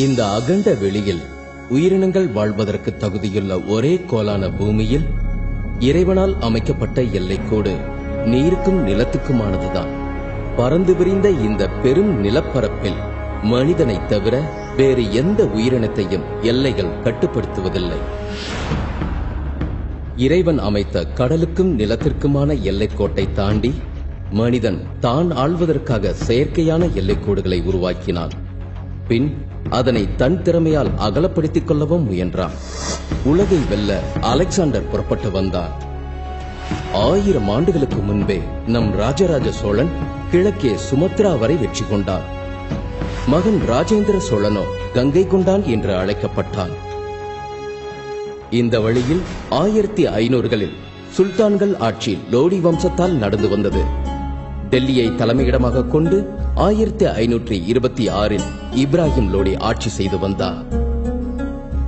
இந்த அகண்ட வெளியில் உயிரினங்கள் வாழ்வதற்கு தகுதியுள்ள ஒரே கோலான பூமியில் இறைவனால் அமைக்கப்பட்ட எல்லைக்கோடு நீருக்கும் நிலத்துக்குமானதுதான். பறந்து விரிந்த இந்த பெரும் நிலப்பரப்பில் மனிதனை தவிர வேறு எந்த உயிரினத்தையும் எல்லைகள் கட்டுப்படுத்துவதில்லை. இறைவன் அமைத்த கடலுக்கும் நிலத்திற்குமான எல்லைக்கோட்டை தாண்டி மனிதன் தான் ஆள்வதற்காக செயற்கையான எல்லைக்கோடுகளை உருவாக்கினான். பின் அதனை தன் திறமையால் அகலப்படுத்திக் கொள்ளவும் முயன்றான். உலகை வெல்ல அலெக்சாண்டர் புறப்பட்டு வந்தார் ஆயிரம் ஆண்டுகளுக்கு முன்பே நம் ராஜராஜ சோழன் கிழக்கே சுமத்ரா வரை வெற்றி கொண்டார் மகன் ராஜேந்திர சோழனோ கங்கை கொண்டான் என்று அழைக்கப்பட்டான். இந்த வழியில் ஆயிரத்தி ஐநூறுகளில் சுல்தான்கள் ஆட்சி லோடி வம்சத்தால் நடந்து வந்தது. டெல்லியை தலைமையிடமாக கொண்டு ஆயிரத்தி ஐநூற்றி இருபத்தி ஆறில் இப்ராஹிம் லோடி ஆட்சி செய்து வந்தார்.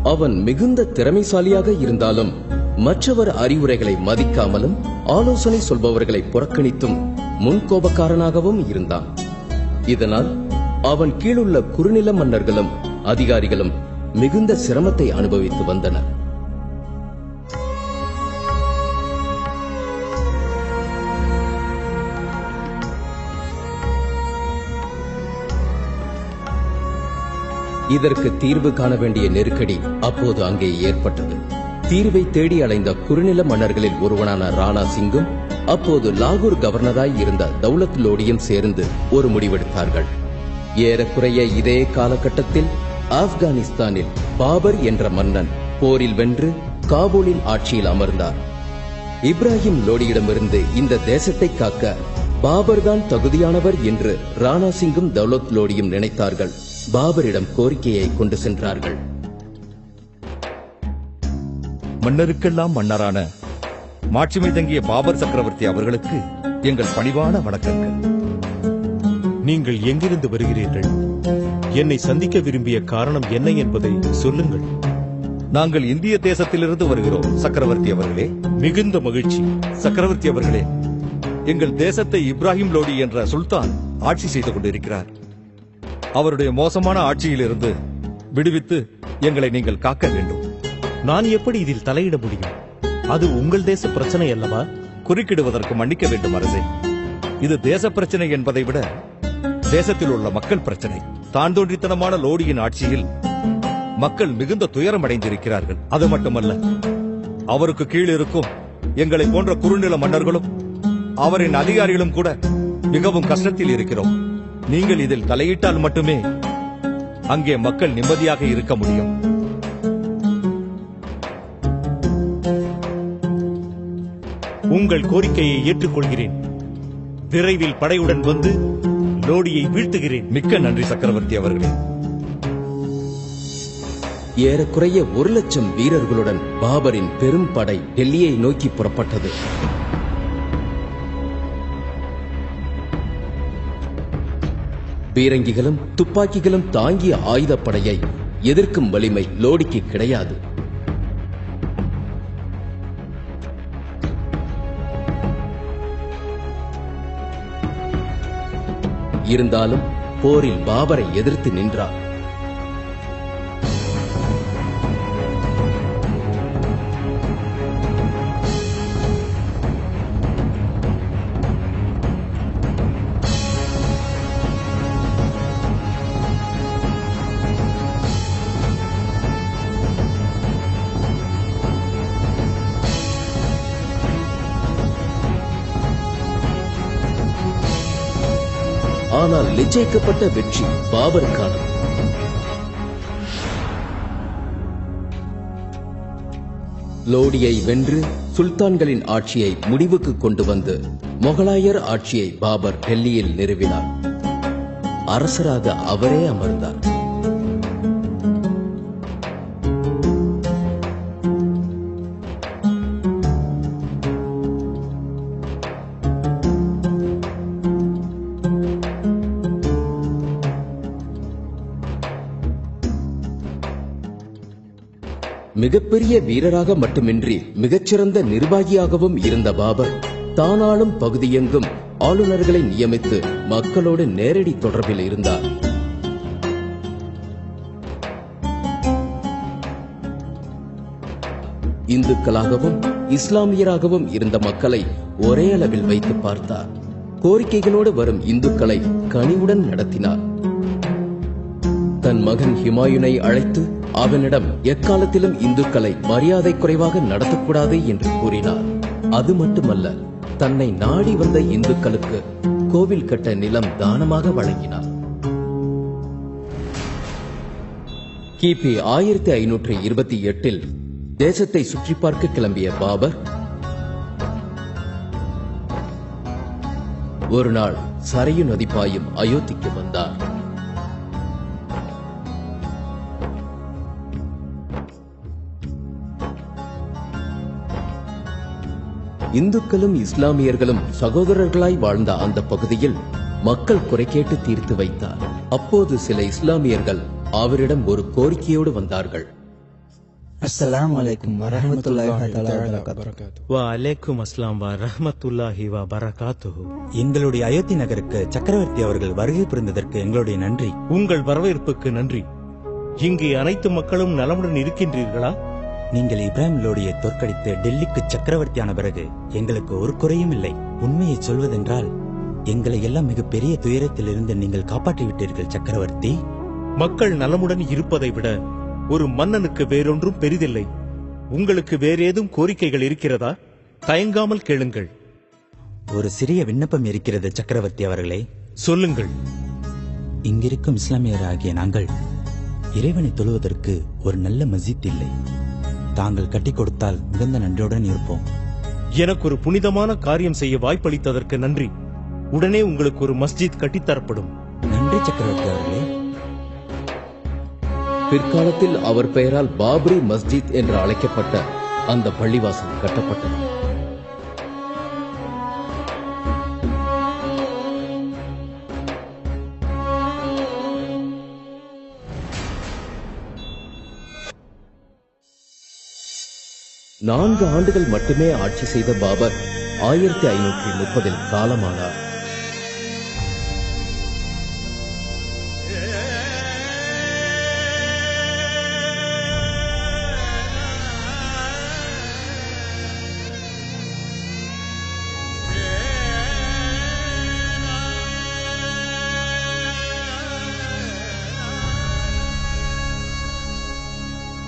அவன் மிகுந்த திறமைசாலியாக இருந்தாலும் மற்றவர் அறிவுரைகளை மதிக்காமலும் ஆலோசனை சொல்பவர்களை புறக்கணித்தும் முன்கோபக்காரனாகவும் இருந்தான். இதனால் அவன் கீழுள்ள குறுநில மன்னர்களும் அதிகாரிகளும் மிகுந்த சிரமத்தை அனுபவித்து வந்தனர். இதற்கு தீர்வு காண வேண்டிய நெருக்கடி அப்போது அங்கே ஏற்பட்டது. தீர்வை தேடி அலைந்த குறுநில மன்னர்களில் ஒருவனான ராணா சிங்கும் அப்போது லாகூர் கவர்னராய் இருந்த தௌலத் லோடியும் சேர்ந்து ஒரு முடிவெடுத்தார்கள். ஏறக்குறைய இதே காலகட்டத்தில் ஆப்கானிஸ்தானில் பாபர் என்ற மன்னன் போரில் வென்று காபூலின் ஆட்சியில் அமர்ந்தார். இப்ராஹிம் லோடியிடமிருந்து இந்த தேசத்தை காக்க பாபர் தான் தகுதியானவர் என்று ராணா சிங்கும் தௌலத் லோடியும் நினைத்தார்கள். பாபரிடம் கோரிக்கையை கொண்டு சென்றார்கள். மன்னருக்கெல்லாம் மன்னரான மாட்சிமை தங்கிய பாபர் சக்கரவர்த்தி அவர்களுக்கு எங்கள் பணிவான வணக்கங்கள். நீங்கள் எங்கிருந்து வருகிறீர்கள்? என்னை சந்திக்க விரும்பிய காரணம் என்ன என்பதை சொல்லுங்கள். நாங்கள் இந்திய தேசத்திலிருந்து வருகிறோம் சக்கரவர்த்தி அவர்களே. மிகுந்த மகிழ்ச்சி சக்கரவர்த்தி அவர்களே. எங்கள் தேசத்தை இப்ராஹிம் லோடி என்ற சுல்தான் ஆட்சி செய்து கொண்டிருக்கிறார். அவருடைய மோசமான ஆட்சியிலிருந்து விடுவித்து எங்களை நீங்கள் காக்க வேண்டும். நான் எப்படி இதில் தலையிட முடியும்? அது உங்கள் தேச பிரச்சனை அல்லவா? குறுக்கிடுவதற்கு மன்னிக்க வேண்டும் அரசே இது தேச பிரச்சனை என்பதை விட தேசத்தில் உள்ள மக்கள் பிரச்சனை. தான் தோன்றித்தனமான லோடியின் ஆட்சியில் மக்கள் மிகுந்த துயரம் அடைந்திருக்கிறார்கள் அது மட்டுமல்ல அவருக்கு கீழ் இருக்கும் எங்களை போன்ற குறுநில மன்னர்களும் அவரின் அதிகாரிகளும் கூட மிகவும் கஷ்டத்தில் இருக்கிறோம். நீங்கள் இதில் தலையிட்டால் மட்டுமே அங்கே மக்கள் நிம்மதியாக இருக்க முடியும். உங்கள் கோரிக்கையை ஏற்றுக்கொள்கிறேன். விரைவில் படையுடன் வந்து லோடியை வீழ்த்துகிறேன். மிக்க நன்றி சக்கரவர்த்தி அவர்களே. ஏறக்குறைய ஒரு லட்சம் வீரர்களுடன் பாபரின் பெரும் படை டெல்லியை நோக்கி புறப்பட்டது. பீரங்கிகளும் துப்பாக்கிகளும் தாங்கிய ஆயுதப்படையை எதிர்க்கும் வலிமை லோடிக்கு கிடையாது. இருந்தாலும் போரில் பாபரை எதிர்த்து நின்றார். நிச்சயிக்கப்பட்ட வெற்றி பாபருக்கானது லோடியை வென்று சுல்தான்களின் ஆட்சியை முடிவுக்கு கொண்டு வந்து முகலாயர் ஆட்சியை பாபர் டெல்லியில் நிறுவினார். அரசராக அவரே அமர்ந்தார். மிகப்பெரிய வீரராக மட்டுமின்றி மிகச்சிறந்த நிர்வாகியாகவும் இருந்த பாபர் தானாலும் பகுதியெங்கும் ஆளுநர்களை நியமித்து மக்களோடு நேரடி தொடர்பில் இருந்தார். இந்துக்களாகவும் இஸ்லாமியராகவும் இருந்த மக்களை ஒரே அளவில் வைத்து பார்த்தார். கோரிக்கைகளோடு வரும் இந்துக்களை கனிவுடன் நடத்தினார். தன் மகன் ஹிமாயுனை அழைத்து அவனிடம் எக்காலத்திலும் இந்துக்களை மரியாதை குறைவாக நடத்தக்கூடாது என்று கூறினார். அது மட்டுமல்ல தன்னை நாடி வந்த இந்துக்களுக்கு கோவில் கட்ட நிலம் தானமாக வழங்கினார். கிபி ஆயிரத்தி ஐநூற்றி இருபத்தி எட்டில் தேசத்தை சுற்றி பார்க்க கிளம்பிய பாபர் ஒரு நாள் சரையு நதி பாயும் அயோத்திக்கு வந்தார். இந்துக்களும் இஸ்லாமியர்களும் சகோதரர்களாய் வாழ்ந்த அந்த பகுதியில் மக்கள் குறை கேட்டு தீர்த்து வைத்தார். அப்போது சில இஸ்லாமியர்கள் அவரிடம் ஒரு கோரிக்கையோடு வந்தார்கள். அஸ்லாம் வா எங்களுடைய அயோத்தி நகருக்கு சக்கரவர்த்தி அவர்கள் வருகை புரிந்ததற்கு எங்களுடைய நன்றி. உங்கள் வரவேற்புக்கு நன்றி. இங்கே அனைத்து மக்களும் நலமுடன் இருக்கின்றீர்களா? நீங்கள் இப்ராஹிம் லோடியை தோற்கடித்து டெல்லிக்கு சக்கரவர்த்தியான பிறகு எங்களுக்கு ஒரு குறையும் இல்லை. உண்மையை சொல்வதென்றால் எங்களை எல்லாம் மிக பெரிய துயரத்திலிருந்து நீங்கள் காப்பாற்றி விட்டீர்கள் சக்கரவர்த்தி. மக்கள் நலமுடன் இருப்பதை விட ஒரு மன்னனுக்கு வேறொன்றும் பெரிதில்லை. உங்களுக்கு வேறேதும் கோரிக்கைகள் இருக்கிறதா? தயங்காமல் கேளுங்கள். ஒரு சிறிய விண்ணப்பம் இருக்கிறது சக்கரவர்த்தி அவர்களே. சொல்லுங்கள். இங்கிருக்கும் இஸ்லாமியராகிய நாங்கள் இறைவனை தொழுவதற்கு ஒரு நல்ல மஸ்ஜித் இல்லை. தாங்கள் கட்டி கொடுத்தால் மிகுந்த நன்றியுடன் இருப்போம். எனக்கு ஒரு புனிதமான காரியம் செய்ய வாய்ப்பளித்ததற்கு நன்றி. உடனே உங்களுக்கு ஒரு மஸ்ஜித் கட்டித்தரப்படும் நன்றி சக்கரவர்த்தி அவர்களே. பிற்காலத்தில் அவர் பெயரால் பாபரி மஸ்ஜித் என்று அழைக்கப்பட்ட அந்த பள்ளிவாசல் கட்டப்பட்டது. நான்கு ஆண்டுகள் மட்டுமே ஆட்சி செய்த பாபர் ஆயிரத்தி ஐநூற்றி முப்பதில் காலமானார்.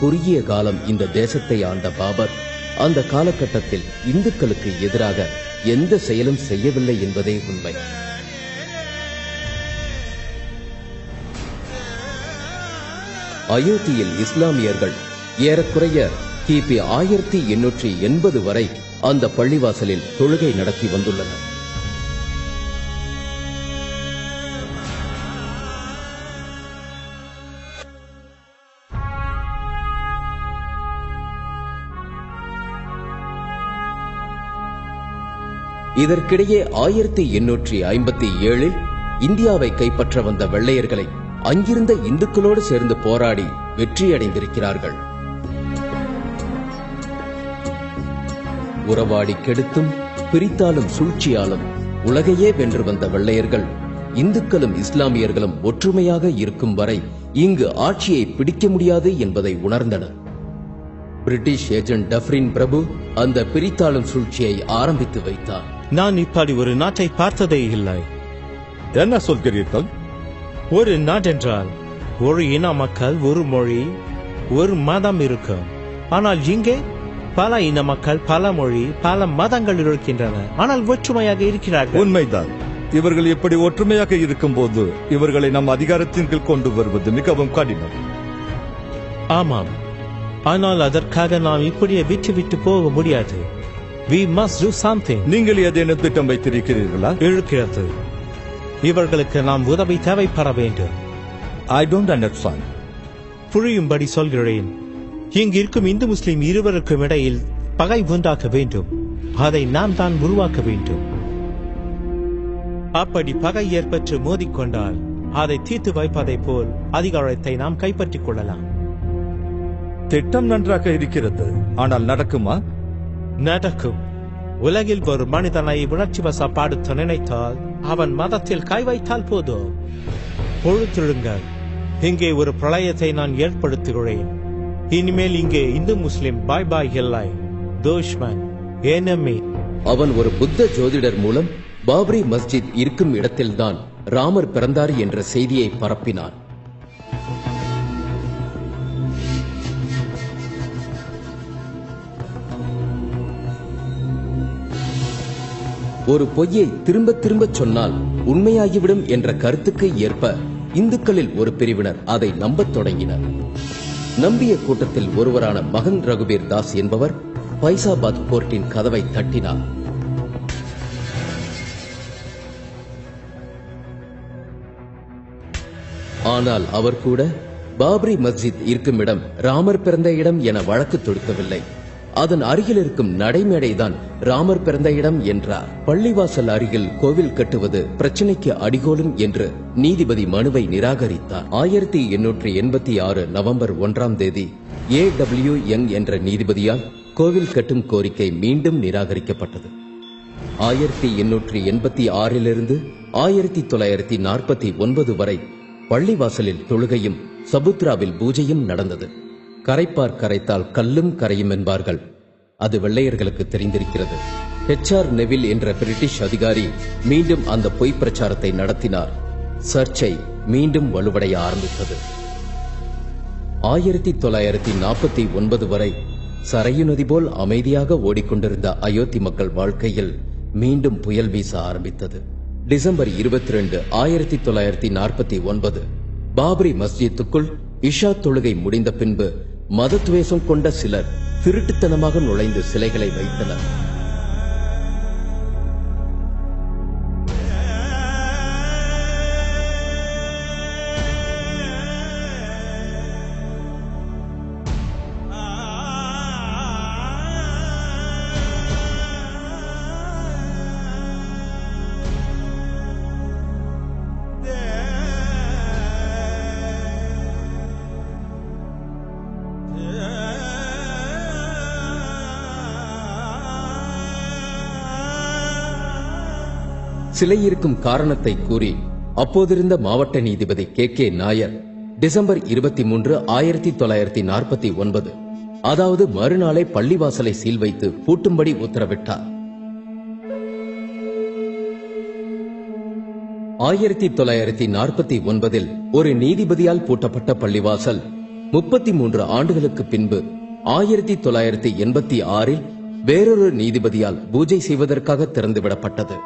குறுகிய காலம் இந்த தேசத்தை ஆண்ட பாபர். அந்த காலகட்டத்தில் இந்துக்களுக்கு எதிராக எந்த செயலும் செய்யவில்லை என்பதே உண்மை. அயோத்தியில் இஸ்லாமியர்கள் ஏறக்குறைய கிபி ஆயிரத்தி எண்ணூற்றி எண்பது வரை அந்த பள்ளிவாசலில் தொழுகை நடத்தி வந்துள்ளனர். இதற்கிடையே ஆயிரத்தி எண்ணூற்றி ஐம்பத்தி ஏழில் இந்தியாவை கைப்பற்ற வந்த வெள்ளையர்களை அங்கிருந்த இந்துக்களோடு சேர்ந்து போராடி வெற்றியடைந்திருக்கிறார்கள். உறவாடி கெடுத்தும் பிரித்தாலும் சூழ்ச்சியாலும் உலகையே வென்று வந்த வெள்ளையர்கள் இந்துக்களும் இஸ்லாமியர்களும் ஒற்றுமையாக இருக்கும் வரை இங்கு ஆட்சியை பிடிக்க முடியாது என்பதை உணர்ந்தனர். பிரிட்டிஷ் ஏஜென்ட் டஃப்ரின் பிரபு அந்த பிரித்தாளும் சூழ்ச்சியை ஆரம்பித்து வைத்தார். நான் இப்படி ஒரு நாட்டை பார்த்ததே இல்லை. என்ன சொல்கிறீர்கள்? ஒரு நாடென்றால் ஒரு இன மக்கள் ஒரு மொழி ஒரு மதம் இருக்கும் ஆனால் இங்கே பல இன மக்கள் பல மொழி பல மதங்கள் இருக்கின்றன. ஆனால் ஒற்றுமையாக இருக்கிறார்கள். உண்மைதான். இவர்கள் இப்படி ஒற்றுமையாக இருக்கும்போது இவர்களை நம் அதிகாரத்தின் கீழ் கொண்டு வருவது மிகவும் கடினம். ஆமாம். ஆனால் அதற்காக நாம் இப்படியே விட்டு விட்டு போக முடியாது. We must do something. நீங்கள் ஏதேனும் திட்டம் வைத்திருக்கிறீர்களா? இருக்கிறது இவர்களுக்கு நாம் உதவி தேவைப்பட வேண்டும். ஐ டோன்ட் அண்டர்ஸ்டாண்ட் புரியும்படி சொல்கிறேன். இங்கு இருக்கும் இந்து முஸ்லிம் இருவருக்கும் இடையில் பகை உண்டாக்க வேண்டும். அதை நாம் தான் உருவாக்க வேண்டும். அப்படி பகை ஏற்பட்டு மோதிக்கொண்டால் அதை தீர்த்து வைப்பதை போல் அதிகாரத்தை நாம் கைப்பற்றிக் கொள்ளலாம். திட்டம் நன்றாக இருக்கிறது. ஆனால் நடக்குமா? நடக்கும். உலகில் ஒரு மனிதனை உணர்ச்சி வசப்படுத்த நினைத்தால் அவன் மதத்தில் கை வைத்தால் போதும் பொழுத்திடுங்கள் இங்கே ஒரு பிரளயத்தை நான் ஏற்படுத்துகிறேன். இனிமேல் இங்கே இந்து முஸ்லிம் பாய் பாய் இல்லை. துஷ்மன் enemy. அவன் ஒரு புத்த ஜோதிடர் மூலம் பாபரி மஸ்ஜித் இருக்கும் இடத்தில்தான் ராமர் பிறந்தார் என்ற செய்தியை பரப்பினான். ஒரு பொய்யை திரும்ப திரும்ப சொன்னால் உண்மையாகிவிடும் என்ற கருத்துக்கு ஏற்ப இந்துக்களில் ஒரு பிரிவினர் அதை நம்பத் தொடங்கினர். நம்பிய கூட்டத்தில் ஒருவரான மகன் ரகுபீர் தாஸ் என்பவர் பைசாபாத் கோர்ட்டின் கதவை தட்டினார். ஆனால் அவர் கூட பாபரி மஸ்ஜித் இருக்கும் இடம் ராமர் பிறந்த இடம் என வழக்கு தொடுக்கவில்லை. அதன் அருகில் இருக்கும் நடைமேடைதான் ராமர் பிறந்த இடம் என்றார். பள்ளிவாசல் அருகில் கோவில் கட்டுவது பிரச்சனைக்கு அடிகோலும் என்று நீதிபதி மனுவை நிராகரித்தார். ஆயிரத்தி எண்ணூற்றி எண்பத்தி ஆறு நவம்பர் ஒன்றாம் தேதி ஏ டபிள்யூ யங் என்ற நீதிபதியால் கோவில் கட்டும் கோரிக்கை மீண்டும் நிராகரிக்கப்பட்டது. ஆயிரத்தி எண்ணூற்றி எண்பத்தி ஆறிலிருந்து ஆயிரத்தி தொள்ளாயிரத்தி நாற்பத்தி ஒன்பது வரை பள்ளிவாசலில் தொழுகையும் சபுத்ராவில் பூஜையும் நடந்தது. கரைப்பார் கரைத்தால் கல்லும் கரையும் என்பார்கள். அது வெள்ளையர்களுக்கு தெரிந்திருக்கிறது. ஹெச்ஆர் நெவில் என்ற பிரிட்டிஷ் அதிகாரி மீண்டும் அந்த பொய் பிரச்சாரத்தை நடத்தினார். சர்ச்சை மீண்டும் வலுவடைய ஆரம்பித்தது. ஆயிரத்தி தொள்ளாயிரத்தி நாற்பத்தி ஒன்பது வரை சரையு நதி போல் அமைதியாக ஓடிக்கொண்டிருந்த அயோத்தி மக்கள் வாழ்க்கையில் மீண்டும் புயல் வீச ஆரம்பித்தது. டிசம்பர் இருபத்தி ரெண்டு ஆயிரத்தி தொள்ளாயிரத்தி நாற்பத்தி ஒன்பது பாபரி மஸ்ஜித்துக்குள் இஷா தொழுகை முடிந்த பின்பு மதத்துவேஷம் கொண்ட சிலர் திருட்டுத்தனமாக நுழைந்து சிலைகளை வைத்தனர். சிலை இருக்கும் காரணத்தை கூறி அப்போதிருந்த மாவட்ட நீதிபதி கே. கே. நாயர் டிசம்பர் இருபத்தி மூன்று ஆயிரத்தி தொள்ளாயிரத்தி நாற்பத்தி ஒன்பது அதாவது மறுநாளை பள்ளிவாசலை சீல் வைத்து பூட்டும்படி உத்தரவிட்டார். ஆயிரத்தி தொள்ளாயிரத்தி நாற்பத்தி ஒன்பதில் ஒரு நீதிபதியால் பூட்டப்பட்ட பள்ளிவாசல் முப்பத்தி மூன்று ஆண்டுகளுக்கு பின்பு ஆயிரத்தி தொள்ளாயிரத்தி எண்பத்தி ஆறில் வேறொரு நீதிபதியால் பூஜை செய்வதற்காக திறந்துவிடப்பட்டது.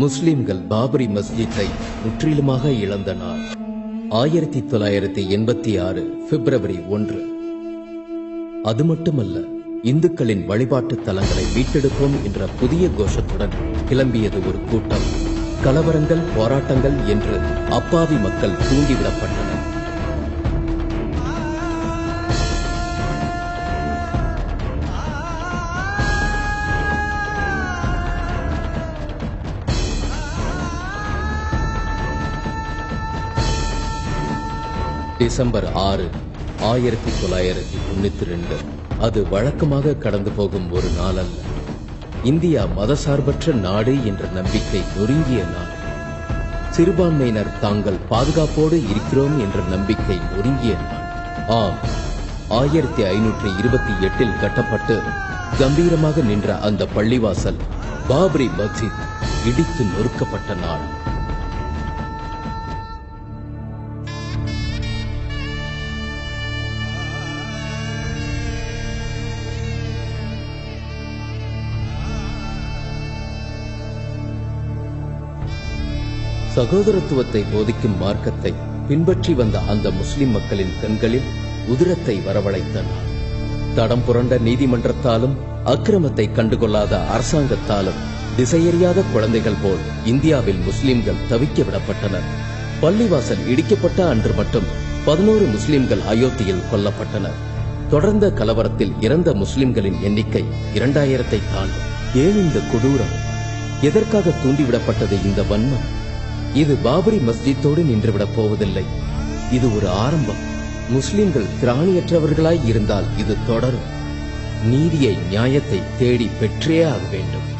முஸ்லிம்கள் பாபரி மஸ்ஜித்தை முற்றிலுமாக இழந்த நாள் ஆயிரத்தி தொள்ளாயிரத்தி எண்பத்தி ஆறு பிப்ரவரி ஒன்று. அது மட்டுமல்ல இந்துக்களின் வழிபாட்டு தலங்களை மீட்டெடுப்போம் என்ற புதிய கோஷத்துடன் கிளம்பியது ஒரு கூட்டம். கலவரங்கள் போராட்டங்கள் என்று அப்பாவி மக்கள் தூண்டிவிடப்பட்டனர். டிசம்பர் ஆறு ஆயிரத்தி தொள்ளாயிரத்தி தொண்ணூத்தி ரெண்டு. அது வழக்கமாக கடந்து போகும் ஒரு நாள் அல்ல இந்தியா மதசார்பற்ற நாடு என்ற நம்பிக்கை நொறுங்கிய நாள். சிறுபான்மையினர் தாங்கள் பாதுகாப்போடு இருக்கிறோம் என்ற நம்பிக்கை நொறுங்கிய நாள். ஆம் ஆயிரத்தி ஐநூற்றி இருபத்தி எட்டில் கட்டப்பட்டு கம்பீரமாக நின்ற அந்த பள்ளிவாசல் பாபரி மஸ்ஜித் இடித்து நொறுக்கப்பட்ட நாள். சகோதரத்துவத்தை போதிக்கும் மார்க்கத்தை பின்பற்றி வந்த அந்த முஸ்லிம் மக்களின் கண்களில் உதிரத்தை வரவழைத்தனர் தடம் புரண்ட நீதிமன்றத்தாலும் அக்கிரமத்தை கண்டுகொள்ளாத அரசாங்கத்தாலும் திசையறியாத குழந்தைகள் போல் இந்தியாவில் முஸ்லிம்கள் தவிக்க விடப்பட்டனர். பள்ளிவாசல் இடிக்கப்பட்ட அன்று மட்டும் பதினோரு முஸ்லிம்கள் அயோத்தியில் கொல்லப்பட்டனர். தொடர்ந்த கலவரத்தில் இறந்த முஸ்லிம்களின் எண்ணிக்கை இரண்டாயிரத்தை தாண்டும். ஏன் இந்த கொடூரம்? எதற்காக தூண்டிவிடப்பட்டது இந்த வன்மம்? இது பாபரி மஸ்ஜித்தோடு நின்றுவிடப் போவதில்லை. இது ஒரு ஆரம்பம். முஸ்லிம்கள் திராணியற்றவர்களாய் இருந்தால் இது தொடரும். நீதியை நியாயத்தை தேடி பெற்றே ஆக வேண்டும்.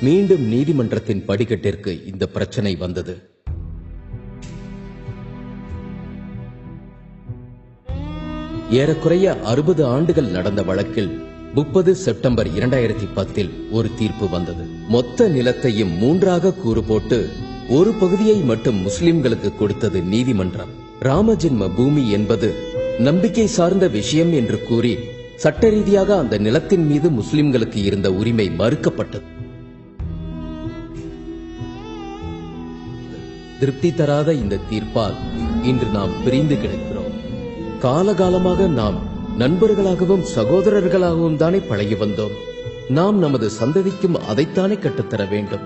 மீண்டும் நீதிமன்றத்தின் படிக்கட்டிற்கு இந்த பிரச்சனை வந்தது. ஏறக்குறைய அறுபது ஆண்டுகள் நடந்த வழக்கில் முப்பது செப்டம்பர் இரண்டாயிரத்தி பத்தில் ஒரு தீர்ப்பு வந்தது. மொத்த நிலத்தையும் மூன்றாக கூறு போட்டு ஒரு பகுதியை மட்டும் முஸ்லிம்களுக்கு கொடுத்தது நீதிமன்றம். ராமஜென்ம பூமி என்பது நம்பிக்கை சார்ந்த விஷயம் என்று கூறி சட்ட ரீதியாக அந்த நிலத்தின் மீது முஸ்லிம்களுக்கு இருந்த உரிமை மறுக்கப்பட்டது. திருப்தி தராத இந்த தீர்ப்பால் இன்று நாம் பிரிந்து கிடக்கிறோம். காலகாலமாக நாம் நண்பர்களாகவும் சகோதரர்களாகவும் தானே பழகி வந்தோம். நாம் நமது சந்ததிக்கும் அதைத்தானே கற்றுத்தர வேண்டும்.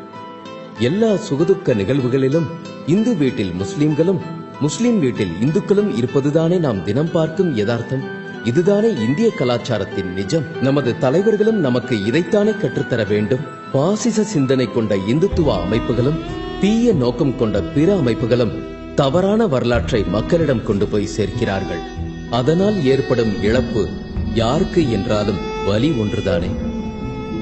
எல்லா சுகதுக்க நிகழ்வுகளிலும் இந்து வீட்டில் முஸ்லிம்களும் முஸ்லிம் வீட்டில் இந்துக்களும் இருப்பதுதானே நாம் தினம் பார்க்கும் யதார்த்தம். இதுதானே இந்திய கலாச்சாரத்தின் நிஜம். நமது தலைவர்களும் நமக்கு இதைத்தானே கற்றுத்தர வேண்டும். பாசிச சிந்தனை கொண்ட இந்துத்துவ அமைப்புகளும் தீய நோக்கம் கொண்ட பிற அமைப்புகளும் தவறான வரலாற்றை மக்களிடம் கொண்டு போய் சேர்க்கிறார்கள். அதனால் ஏற்படும் இழப்பு யாருக்கு என்றாலும் வலி ஒன்றுதானே?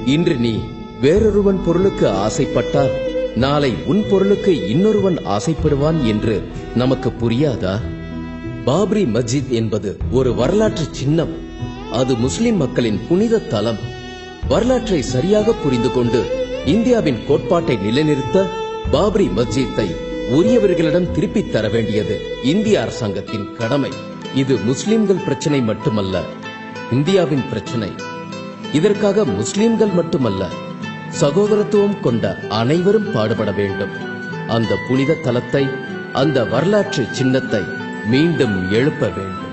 இன்று நீ வேறொருவன் பொருளுக்கு ஆசைப்பட்டால் நாளை உன் பொருளுக்கு இன்னொருவன் ஆசைப்படுவான் என்று நமக்கு புரியாதா? பாப்ரி மஸ்ஜித் என்பது ஒரு வரலாற்று சின்னம். அது முஸ்லிம் மக்களின் புனித தலம். வரலாற்றை சரியாக புரிந்து கொண்டு இந்தியாவின் கோட்பாட்டை நிலைநிறுத்த பாப்ரி மஸ்ஜித்தை உரியவர்களிடம் திருப்பித் தர வேண்டியது இந்திய அரசாங்கத்தின் கடமை. இது முஸ்லிம்கள் பிரச்சனை மட்டுமல்ல இந்தியாவின் பிரச்சனை. இதற்காக முஸ்லிம்கள் மட்டுமல்ல சகோதரத்துவம் கொண்ட அனைவரும் பாடுபட வேண்டும். அந்த புனித தலத்தை அந்த வரலாற்று சின்னத்தை மீண்டும் எழுப்ப வேண்டும்.